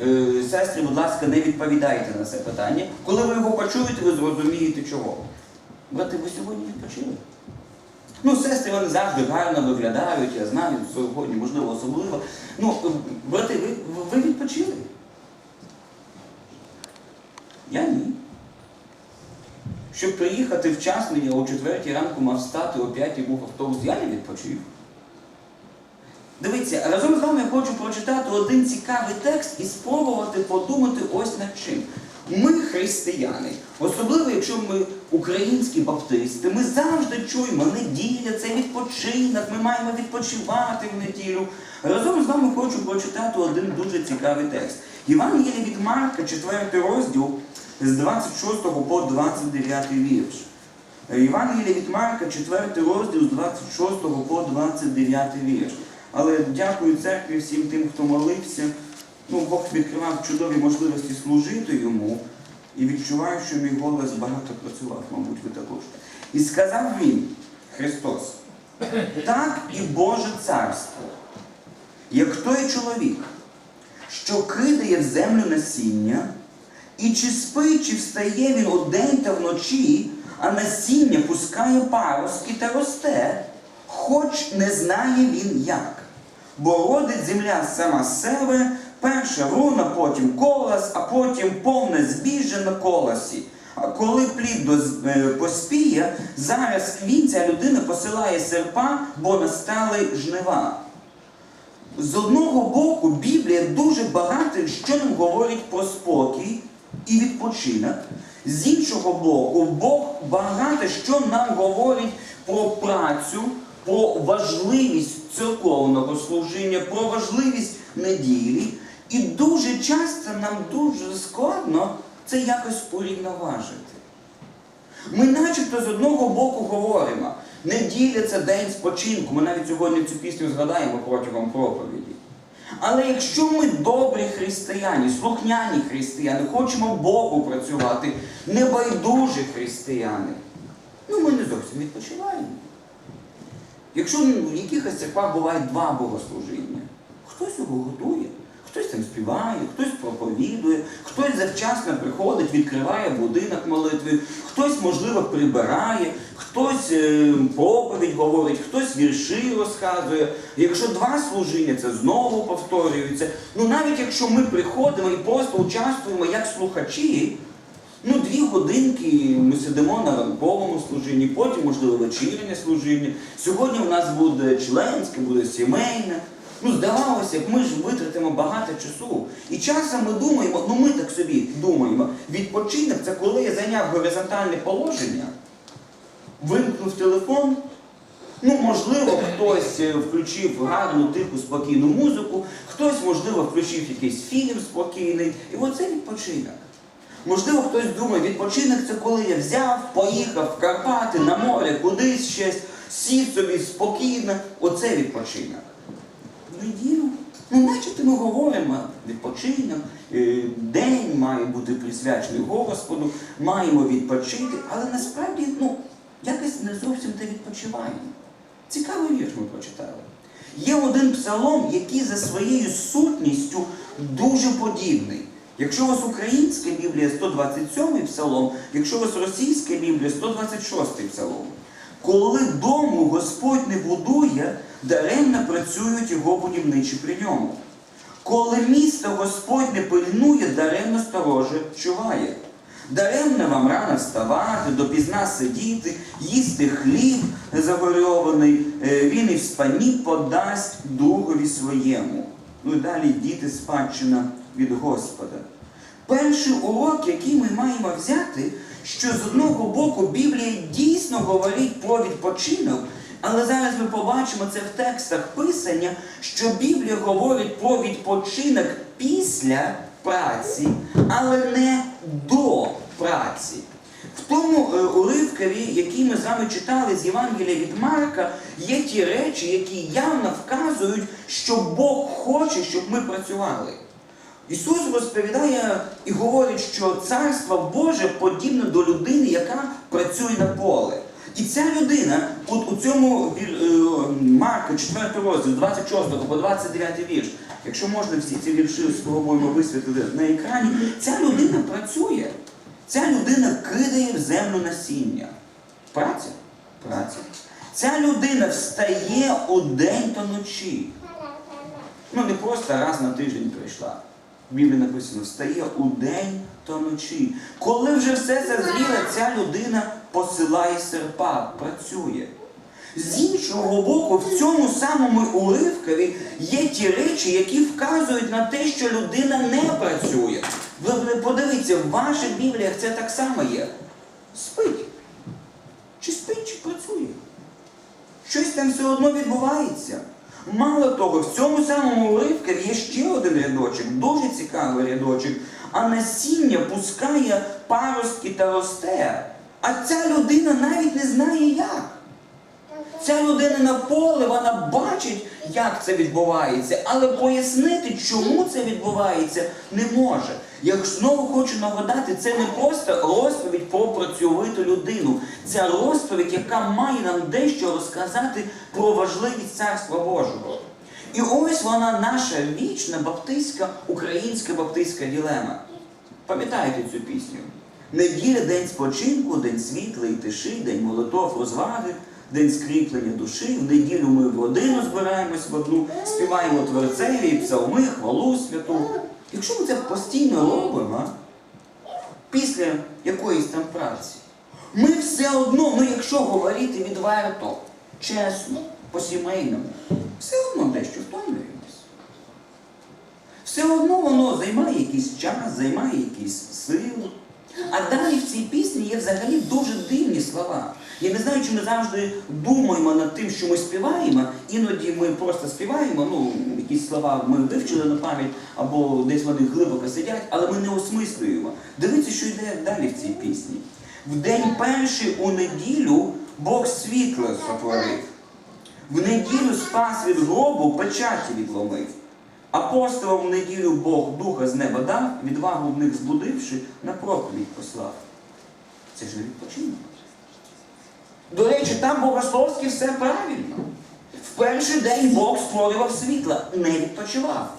Е, Сестри, будь ласка, не відповідайте на це питання. Коли ви його почуєте, ви зрозумієте чого. Брати, ви сьогодні відпочили? Ну, сестри, вони завжди гарно виглядають, я знаю, сьогодні, можливо, особливо. Ну, брати, ви, ви відпочили? Я ні. Щоб приїхати вчасно, я о 4 ранку мав встати, о 5 був автобус, я не відпочив. Дивіться, разом з вами я хочу прочитати один цікавий текст і спробувати подумати ось над чим. Ми, християни, особливо якщо ми українські баптисти, ми завжди чуємо, неділя це відпочинок, ми маємо відпочивати в неділю. Разом з вами хочу прочитати один дуже цікавий текст. Євангеліє від Марка, 4 розділ з 26 по 29 вірш. Євангеліє від Марка, 4 розділ з 26 по 29 вірш. Але дякую церкві всім тим, хто молився. Ну, Бог відкривав чудові можливості служити йому і відчуваю, що мій голос багато працював, мабуть, ви також. І сказав він, Христос, так і Боже царство, як той чоловік, що кидає в землю насіння, і чи спить, чи встає він удень та вночі, а насіння пускає паростки та росте, хоч не знає він як. Бо родить земля сама себе, перша руна, потім колос, а потім повне збіжжя на колосі. А коли плід е, поспіє, зараз він ця людина посилає серпа, бо настали жнива. З одного боку, Біблія дуже багато що нам говорить про спокій і відпочинок. З іншого боку, Бог багато що нам говорить про працю, про важливість церковного служіння, про важливість неділі. І дуже часто нам дуже складно це якось урівноважити. Ми начебто з одного боку говоримо, неділя це день спочинку. Ми навіть сьогодні цю пісню згадаємо протягом проповіді. Але якщо ми добрі християни, слухняні християни, хочемо Богу працювати, небайдужі християни, ну ми не зовсім відпочиваємо. Якщо в якихось церквах буває два богослужіння, хтось його готує, хтось там співає, хтось проповідує, хтось завчасно приходить, відкриває будинок молитви, хтось, можливо, прибирає, хтось е, проповідь говорить, хтось вірші розказує. Якщо два служіння, це знову повторюється. Ну навіть якщо ми приходимо і просто участвуємо як слухачі, годинки ми сидимо на ранковому служінні, потім, можливо, вечірнє служіння. Сьогодні у нас буде членське, буде сімейне. Ну, здавалося, як ми ж витратимо багато часу. І часом ми думаємо, ну ми так собі думаємо, відпочинок це коли я зайняв горизонтальне положення, вимкнув телефон. Ну, можливо, хтось е, включив гарну, тиху, спокійну музику, хтось, можливо, включив якийсь фільм спокійний. І оце відпочинок. Можливо, хтось думає, відпочинок це коли я взяв, поїхав в Карпати, на море, кудись щось, сів собі спокійно. Оце відпочинок. В неділю, ну начебто ми говоримо, відпочинок, е, день має бути присвячений Господу, маємо відпочити, але насправді, ну, якось не зовсім те відпочиваємо. Цікавий вірш ми прочитали. Є один псалом, який за своєю сутністю дуже подібний. Якщо у вас українська Біблія 127 псалом, якщо у вас російська Біблія 126 псалом. Коли дому Господь не будує, даремно працюють його будівничі при ньому. Коли місто Господь не пильнує, даремно стороже чуває. Даремно вам рано вставати, допізна сидіти, їсти хліб загорьований, е, він і в спані подасть другові своєму. Ну і далі діти спадщина від Господа. Перший урок, який ми маємо взяти, що з одного боку Біблія дійсно говорить про відпочинок, але зараз ми побачимо це в текстах Писання, що Біблія говорить про відпочинок після праці, але не до праці. В тому е, уривкові, який ми з вами читали з Євангелія від Марка, є ті речі, які явно вказують, що Бог хоче, щоб ми працювали. Ісус розповідає і говорить, що царство Боже подібне до людини, яка працює на поле. І ця людина, от у цьому е, Марка, 4 розділ, 26 по 29 вірш, якщо можна всі ці вірші спробуємо висвітлити на екрані, ця людина працює. Ця людина кидає в землю насіння. Праця? Праця. Ця людина встає у день та ночі. Ну не просто раз на тиждень прийшла. В Біблії написано, встає у день та вночі. Коли вже все це ця людина посилає серпа, працює. З іншого боку, в цьому самому уривкові є ті речі, які вказують на те, що людина не працює. Ви подивіться, в ваших бібліях це так само є. Спить. Чи спить, чи працює? Щось там все одно відбувається. Мало того, в цьому самому уривкові є ще один рядочок, дуже цікавий рядочок. А насіння пускає паростки та росте. А ця людина навіть не знає як. Ця людина на поле, вона бачить, як це відбувається, але пояснити, чому це відбувається, не може. Я знову хочу нагадати, це не просто розповідь про працьовиту людину. Це розповідь, яка має нам дещо розказати про важливість Царства Божого. І ось вона наша вічна баптистська, українська баптистська ділема. Пам'ятаєте цю пісню? Неділя день спочинку, день світла і тиші, день молитов, розваги, день скріплення душі. В неділю ми в родину збираємось в одну, співаємо творцеві, псалми, хвалу святу. Якщо ми це постійно робимо, після якоїсь там праці, ми все одно, ну якщо говорити відверто, чесно, по-сімейному, все одно дещо втомлюємось. Все одно воно займає якийсь час, займає якісь сили. А далі в цій пісні є взагалі дуже дивні слова. Я не знаю, чи ми завжди думаємо над тим, що ми співаємо. Іноді ми просто співаємо, ну, якісь слова ми вивчили на пам'ять, або десь вони глибоко сидять, але ми не осмислюємо. Дивіться, що йде далі в цій пісні. В день перший у неділю Бог світло сотворив. В неділю спас від гробу печаті відломив. Апостолам в неділю Бог духа з неба дав, відвагу в них збудивши, на проповідь послав. Це ж не відпочинок. До речі, там богословськи все правильно. В перший день Бог створював світла, не відпочивав.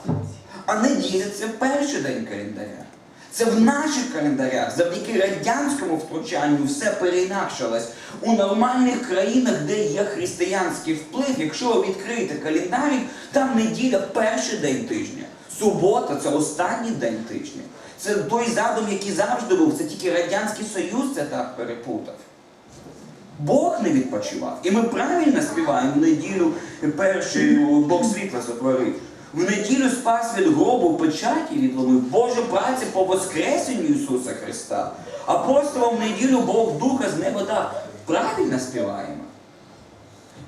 А неділя це перший день календаря. Це в наших календарях, завдяки радянському втручанню, все переінакшилось. У нормальних країнах, де є християнський вплив, якщо ви відкриєте календарик, там неділя перший день тижня. Субота це останній день тижня. Це той задум, який завжди був. Це тільки Радянський Союз це так перепутав. Бог не відпочивав. І ми правильно співаємо неділю перший Бог світла сотворив. В неділю спас від гробу печаті відломив Божа праця по Воскресенню Ісуса Христа. Апостолам в неділю Бог Духа з неба дав. Правильно співаємо.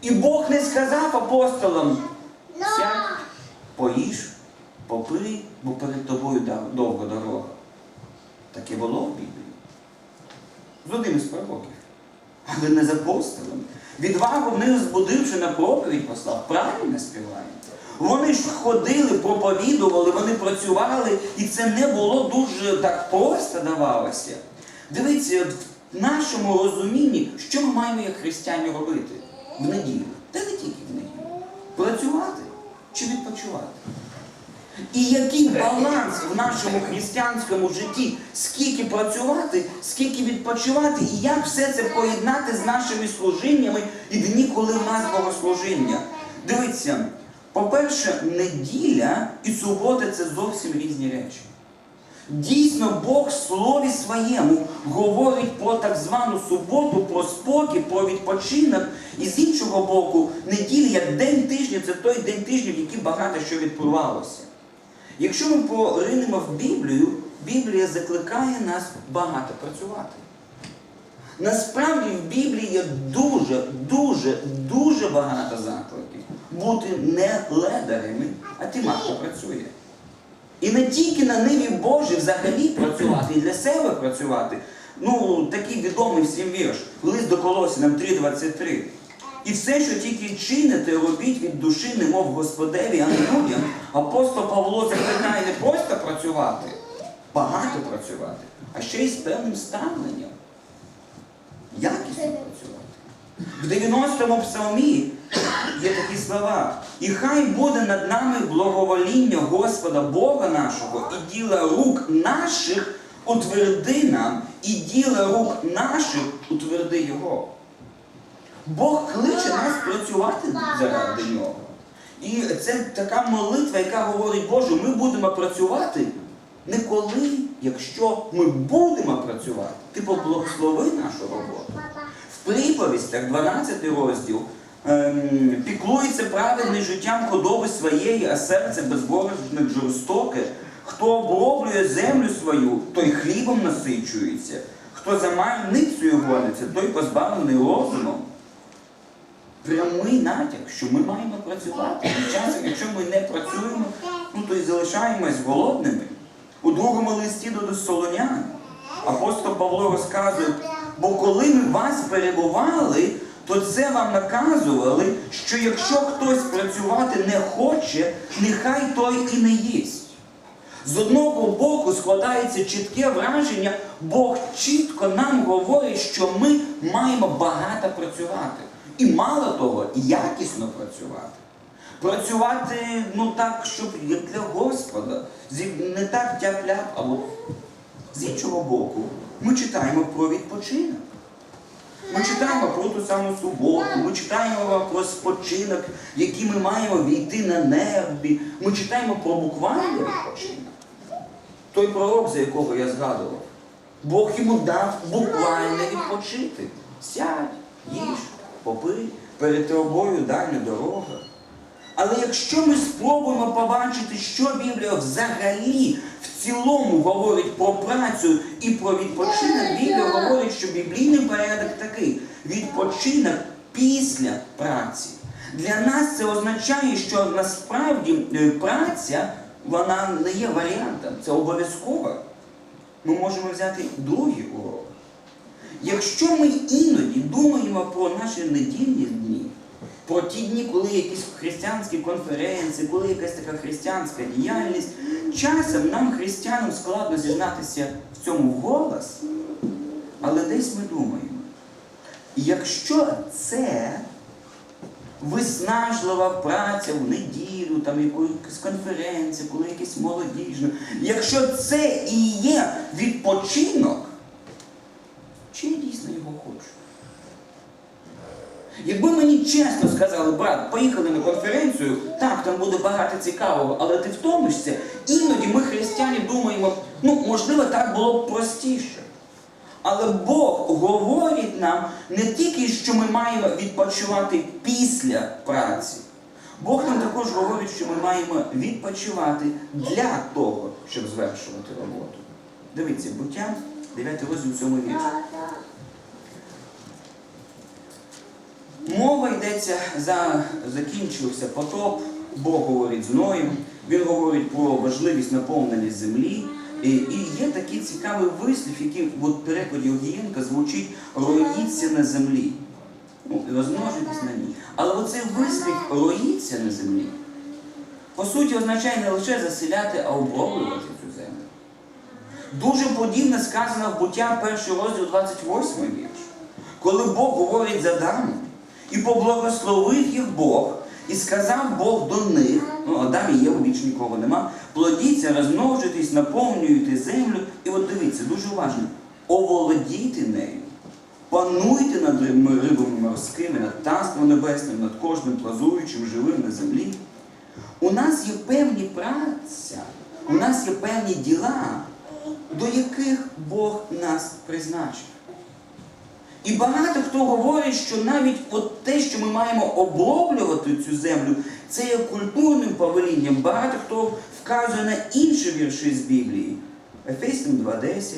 І Бог не сказав апостолам, сядь, поїж, попий, бо перед тобою довга дорога. Таке було в Біблії. З одним із пророків. Але не з апостолом. Відвагу в них збудивши на проповідь послав. Правильно співаємо. Вони ж ходили, проповідували, вони працювали, і це не було дуже так просто давалося. Дивіться, в нашому розумінні, що ми маємо як християни робити в неділю? Та не тільки в неділю. Працювати чи відпочивати? І який баланс в нашому християнському житті, скільки працювати, скільки відпочивати, і як все це поєднати з нашими служіннями і дні, коли в нас богослужіння. Дивіться, по-перше, неділя і субота це зовсім різні речі. Дійсно, Бог в слові своєму говорить про так звану суботу, про спокій, про відпочинок. І з іншого боку, неділя як день тижня це той день тижня, в який багато що відбувалося. Якщо ми поринемо в Біблію, Біблія закликає нас багато працювати. Насправді в Біблії є дуже, дуже, дуже багато закликів бути не ледарями, а тима, хто працює. І не тільки на ниві Божій взагалі працювати, і для себе працювати. Ну, такий відомий всім вірш, лист до Колосінам 3.23. І все, що тільки чините, робіть від душі, немов Господеві, а не людям. Апостол Павло закликає не просто працювати, багато працювати, а ще й з певним ставленням. Якісно працювати. В 90-му псалмі є такі слова. І хай буде над нами благовоління Господа Бога нашого і діла рук наших утверди нам, і діла рук наших утверди Його. Бог кличе нас працювати заради нього. І це така молитва, яка говорить, Боже, ми будемо працювати не коли, якщо ми будемо працювати. Ти поблагослови нашу роботу. В приповістях, 12 розділ, піклується праведний життям худоби своєї, а серце безбожних жорстоке. Хто оброблює землю свою, той хлібом насичується. Хто за мальницею гониться, той позбавлений розумом. Прямий натяк, що ми маємо працювати. І часом, якщо ми не працюємо, ну то й залишаємось голодними. У другому листі до Солонян апостол Павло розказує, бо коли ми вас перебували, то це вам наказували, що якщо хтось працювати не хоче, нехай той і не їсть. З одного боку складається чітке враження, Бог чітко нам говорить, що ми маємо багато працювати. І мало того, якісно працювати. Працювати ну так, щоб для Господа, не так тяп-ляп, або з іншого боку, ми читаємо про відпочинок. Ми читаємо про ту саму суботу, ми читаємо про спочинок, який ми маємо війти на небі. Ми читаємо про буквальний відпочинок. Той пророк, за якого я згадував, Бог йому дав буквально відпочити. Сядь, їж, попий, перед тобою дальня дорога. Але якщо ми спробуємо побачити, що Біблія взагалі в цілому говорить про працю і про відпочинок, Біблія говорить, що біблійний порядок такий відпочинок після праці. Для нас це означає, що насправді е, праця вона не є варіантом, це обов'язково. Ми можемо взяти другий урок. Якщо ми іноді думаємо про наші недільні дні, про ті дні, коли якісь християнські конференції, коли якась така християнська діяльність, часом нам, християнам, складно зізнатися в цьому вголос, але десь ми думаємо. Якщо це виснажлива праця в неділю, там якусь конференція, коли якесь молодіжне, якщо це і є відпочинок, чи я дійсно його хочу? Якби мені чесно сказали, брат, поїхали на конференцію, так, там буде багато цікавого, але ти втомишся, іноді ми, християни, думаємо, ну, можливо, так було б простіше. Але Бог говорить нам не тільки, що ми маємо відпочивати після праці. Бог нам також говорить, що ми маємо відпочивати для того, щоб звершувати роботу. Дивіться, буття, 9 розділ 7 вірш. Мова йдеться за закінчився потоп, Бог говорить з Ноєм, він говорить про важливість наповнення землі. І, є такий цікавий вислів, який в перекладі Огієнка звучить роїться на землі. Ну, розмножуйтесь на ній. Але оцей вислів роїться на землі, по суті, означає не лише заселяти, а оброблювати цю землю. Дуже подібне сказано в буття перший розділ 28 вірш. Коли Бог говорить з Адамом, і поблагословив їх Бог, і сказав Бог до них, ну Адам і Єва більше нікого нема, плодіться, розмножуйтесь, наповнюйте землю. І от дивіться, дуже важливо, оволодійте нею, пануйте над рибами морськими, над таством небесним, над кожним плазуючим, живим на землі. У нас є певні праця, у нас є певні діла, до яких Бог нас призначив. І багато хто говорить, що навіть от те, що ми маємо оброблювати цю землю, це є культурним повелінням. Багато хто вказує на інші вірші з Біблії. Ефесім 2.10.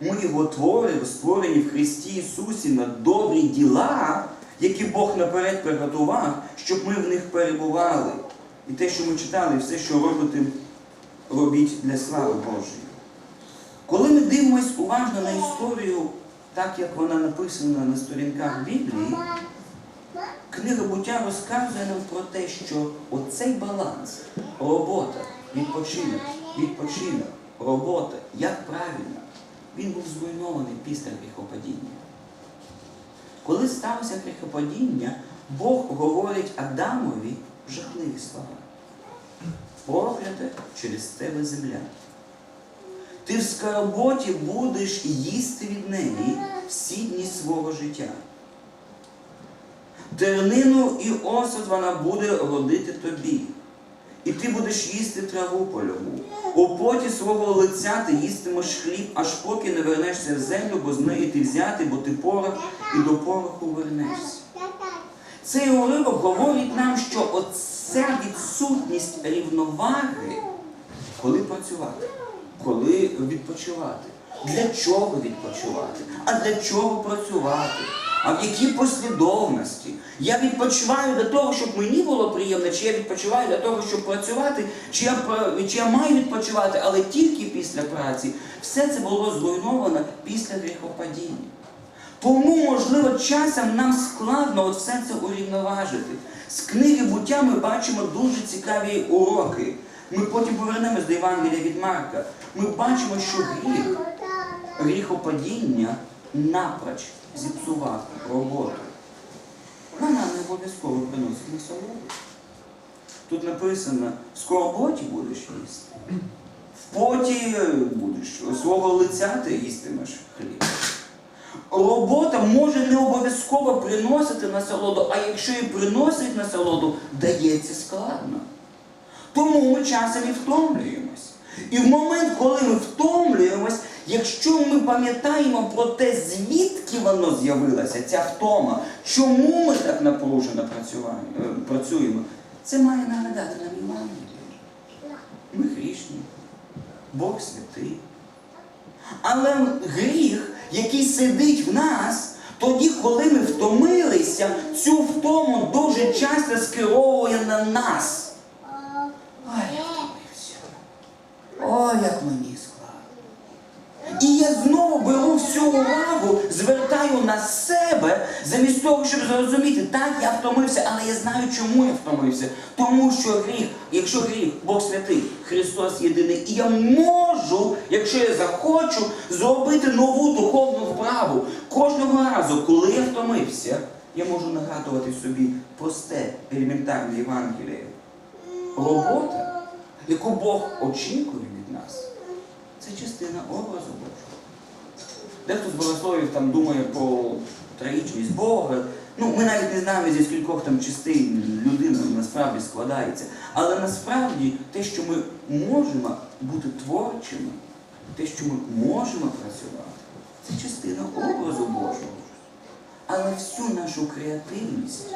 Ми його твори, створені в Христі Ісусі на добрі діла, які Бог наперед приготував, щоб ми в них перебували. І те, що ми читали, все, що робите, робіть для слави Божої. Коли ми дивимося уважно на історію, так як вона написана на сторінках Біблії, книга буття розказує нам про те, що оцей баланс, робота, відпочинок, відпочинок, робота, як правильно, він був зруйнований після гріхопадіння. Коли сталося гріхопадіння, Бог говорить Адамові жахливі слова. Прокляте через тебе земля. Ти в скарботі будеш їсти від неї всі дні свого життя. Тернину і осад вона буде родити тобі, і ти будеш їсти траву польову. У поті свого лиця ти їстимеш хліб, аж поки не вернешся в землю, бо з неї ти взяти, бо ти порох, і до пороху вернешся. Цей уривок говорить нам, що оця відсутність рівноваги, коли працювати, коли відпочивати. Для чого відпочивати? А для чого працювати? А в якій послідовності? Я відпочиваю для того, щоб мені було приємно, чи я відпочиваю для того, щоб працювати, чи я, чи я маю відпочивати, але тільки після праці. Все це було зруйновано після гріхопадіння. Тому, можливо, часом нам складно все це урівноважити. З книги буття ми бачимо дуже цікаві уроки. Ми потім повернемось до Євангелія від Марка. Ми бачимо, що гріх, гріхопадіння напроч зіпсував роботу. Вона не обов'язково приносить насолоду. Тут написано, в скорботі будеш їсти. В поті будеш свого лиця ти їстимеш хліб. Робота може не обов'язково приносити насолоду, а якщо і приносить насолоду, дається складно. Тому ми часом і втомлюємось. І в момент, коли ми втомлюємось, якщо ми пам'ятаємо про те, звідки воно з'явилося, ця втома, чому ми так напружено е, працюємо, це має нагадати нам Євангеліє. Ми грішні, Бог святий. Але гріх, який сидить в нас, тоді, коли ми втомилися, цю втому дуже часто скеровує на нас. Ой, я втомився. Ой, як мені складно. І я знову беру всю увагу, звертаю на себе, замість того, щоб зрозуміти, так, я втомився, але я знаю, чому я втомився. Тому що гріх, якщо гріх, Бог святий, Христос єдиний, і я можу, якщо я захочу, зробити нову духовну вправу. Кожного разу, коли я втомився, я можу нагадувати собі просте, елементарне Євангеліє. Робота, яку Бог очікує від нас, це частина образу. Дехто з богословів там думає про троїчність Бога. Ну, ми навіть не знаємо, зі скількох там частин людина насправді складається. Але насправді те, що ми можемо бути творчими, те, що ми можемо працювати, це частина образу Божого. Але всю нашу креативність,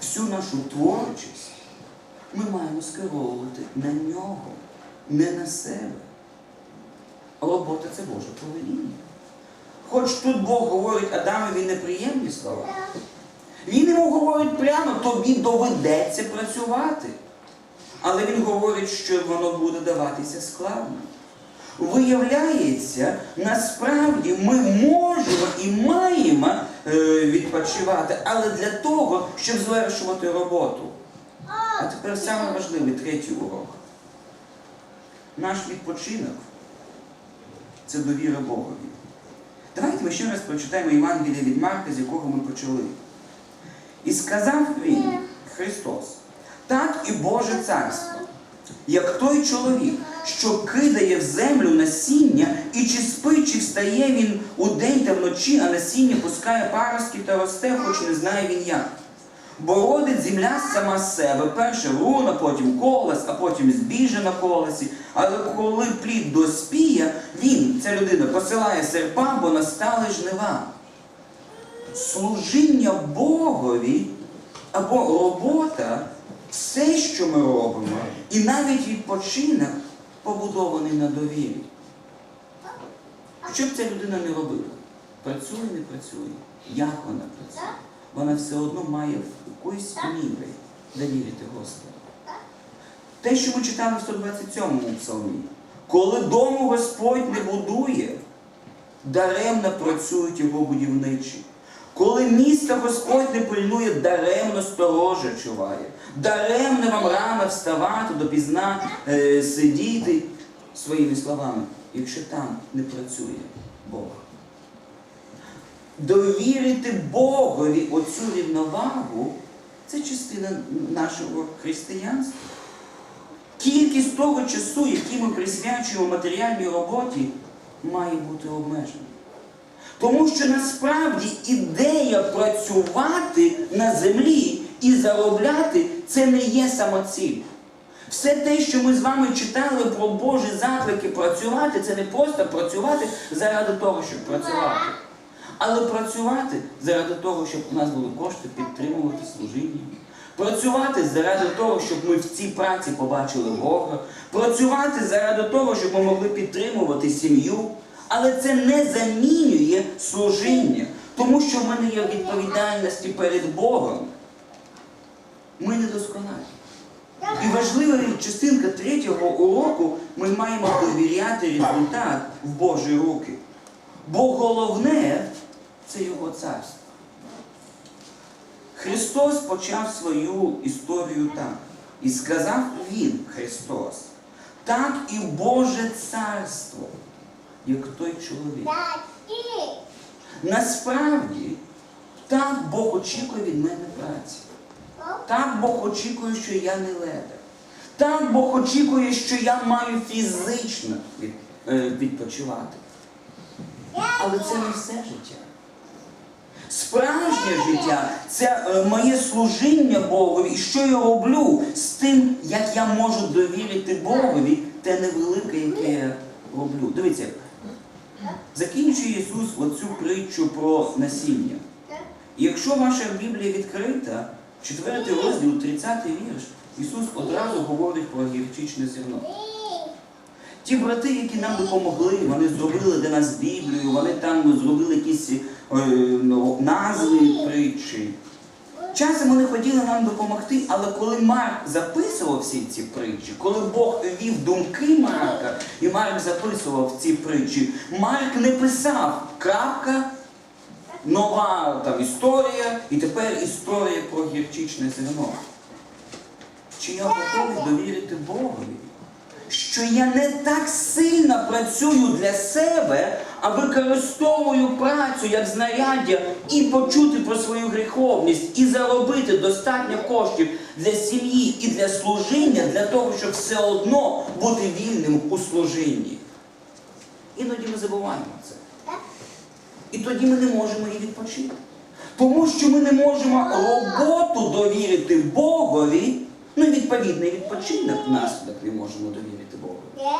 всю нашу творчість ми маємо скеровувати на нього, не на себе. Робота це Боже повеління. Хоч тут Бог говорить Адамові неприємні слова, він йому говорить прямо, тобі доведеться працювати. Але він говорить, що воно буде даватися складно. Виявляється, насправді ми можемо і маємо е, відпочивати, але для того, щоб звершувати роботу. А тепер саме важливий третій урок. Наш відпочинок це довіра Богові. Давайте ми ще раз прочитаємо Євангеліє від Марка, з якого ми почали. І сказав він, Христос, так і Боже царство, як той чоловік, що кидає в землю насіння, і чи спить, чи встає він удень та вночі, а насіння пускає паростки та росте, хоч не знає він як. Бо родить земля сама з себе, перше руна, потім колес, а потім збіжжя на колесі. Але коли плід доспіє, він, ця людина, посилає серпа, бо настали жнива. Служіння Богові або робота все, що ми робимо, і навіть відпочинок побудований на довірі. Що б ця людина не робила? Працює, не працює. Як вона працює? Вона все одно має в якоїсь мірі довірити Господу. Те, що ми читали в 127-му псалмі, коли дому Господь не будує, даремно працюють його будівничі. Коли місто Господь не пильнує, даремно сторожа чуває. Даремно вам рано вставати, допізна е, сидіти своїми словами, якщо там не працює Бог. Довірити Богові оцю рівновагу Це частина нашого християнства. Кількість того часу, який ми присвячуємо матеріальній роботі, має бути обмежена. Тому що насправді ідея працювати на землі і заробляти це не є самоціль. Все те, що ми з вами читали про Божі заклики працювати, це не просто працювати заради того, щоб працювати, але працювати заради того, щоб у нас були кошти підтримувати служіння. Працювати заради того, щоб ми в цій праці побачили Бога, працювати заради того, щоб ми могли підтримувати сім'ю. Але це не замінює служіння, тому що в мене є відповідальності перед Богом. Ми не досконалі. І важлива частинка третього уроку ми маємо довіряти результат в Божі руки. Бо головне це Його царство. Христос почав свою історію так. І сказав Він, Христос, так і Боже царство, як той чоловік. Насправді, так Бог очікує від мене праці. Так Бог очікує, що я не ледар. Так Бог очікує, що я маю фізично е, відпочивати. Але це не все життя. Справжнє життя це е, моє служіння Богові, і що я роблю з тим, як я можу довірити Богові, те невелике, яке я роблю. Дивіться, закінчує Ісус оцю притчу про насіння. Якщо ваша Біблія відкрита, четвертий розділ, 30 вірш, Ісус одразу говорить про гірчичне зерно. Ті брати, які нам допомогли, вони зробили для нас Біблію, вони там зробили якісь е, назви притчі. Часом вони хотіли нам допомогти, але коли Марк записував всі ці притчі, коли Бог вів думки Марка, і Марк записував ці притчі, Марк не писав крапка, нова там історія, і тепер історія про гірчичне зерно. Чи я готовий довірити Богові? Що я не так сильно працюю для себе, а використовую працю як знаряддя і почути про свою гріховність, і заробити достатньо коштів для сім'ї і для служіння, для того, щоб все одно бути вільним у служінні. Іноді ми забуваємо це. І тоді ми не можемо і відпочити. Тому що ми не можемо роботу довірити Богові, ну і відповідний відпочинок внаслідок не можемо довірити Богові.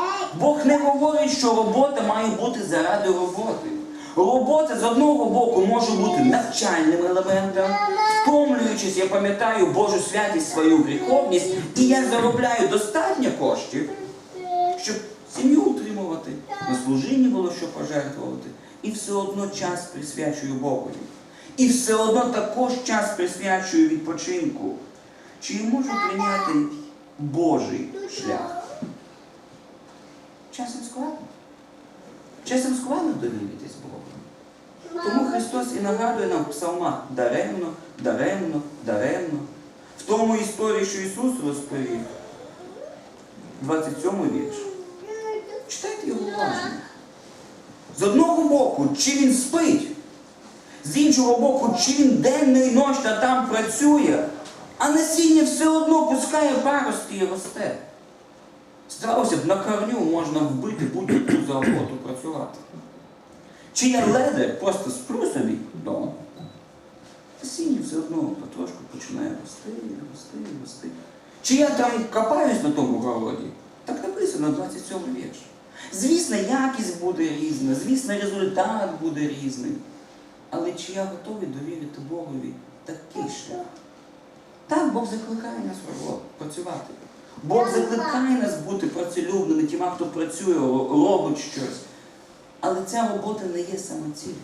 Бог не говорить, що робота має бути заради роботи. Робота з одного боку може бути навчальним елементом, втомлюючись, я пам'ятаю Божу святість, свою гріховність, і я заробляю достатньо коштів, щоб сім'ю утримувати, на служінні було що пожертвувати, і все одно час присвячую Богові. І все одно також час присвячую відпочинку. Чи я можу прийняти Божий шлях? Часом складно. Часом складно довіритись Богу. Тому Христос і нагадує нам в псалмах даремно, даремно, даремно. В тому історії, що Ісус розповів, 27 вірш. Читайте його уважно. З одного боку, чи він спить, з іншого боку, чи він денно і ночно там працює, а насіння все одно пускає паростки і росте. Здавалося б, на корню можна вбити будь-яку роботу працювати. Чи я ледер, просто сплю собі вдома. Насіння все одно потрошку починає рости, рости, рости. Чи я там копаюсь на тому городі? Так написано 27 вірш. Звісно, якість буде різна, звісно, результат буде різний. Але чи я готовий довірити Богові такий шлях? Так, Бог закликає нас працювати. Бог закликає нас бути працелюбними, тіма, хто працює, робить щось. Але ця робота не є самоціллю.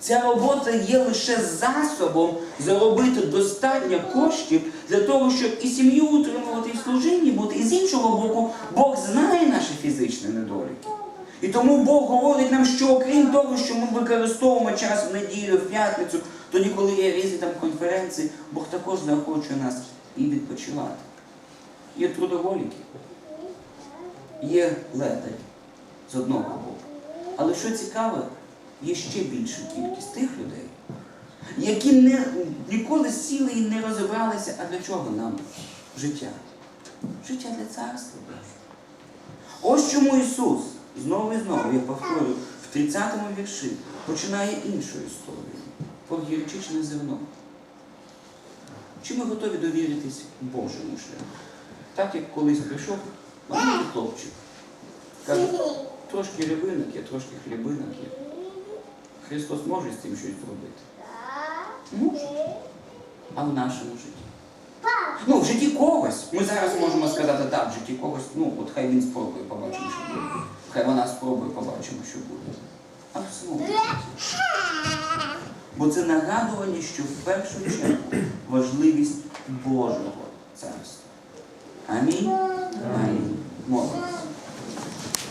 Ця робота є лише засобом заробити достатньо коштів для того, щоб і сім'ю утримувати, і в служінні бути. І з іншого боку, Бог знає наші фізичні недоліки. І тому Бог говорить нам, що окрім того, що ми використовуємо час в неділю, в п'ятницю, тоді, коли є різні там конференції, Бог також заохочує нас і відпочивати. Є трудоголіки, є ледарі з одного боку. Але що цікаве, є ще більша кількість тих людей, які не, ніколи сіли і не розібралися, а для чого нам життя? Життя для царства Ось чому Ісус знову і знову, я повторюю, в 30-му вірші починає іншу історію про гірчичне зерно. Чи ми готові довіритись Божому шляху? Так як колись прийшов маленький хлопчик, каже, трошки рибинок є, трошки хлібинок є. Христос може з цим щось зробити? Може. А в нашому житті? Ну, в житті когось. Ми зараз можемо сказати, так, в житті когось, ну, от хай він спробує, побачимо, що буде. Хай вона спробує, побачимо, що буде. А в самому. Бо це нагадування, що в першу чергу важливість Божого царства. Амінь. Амінь. Молимось.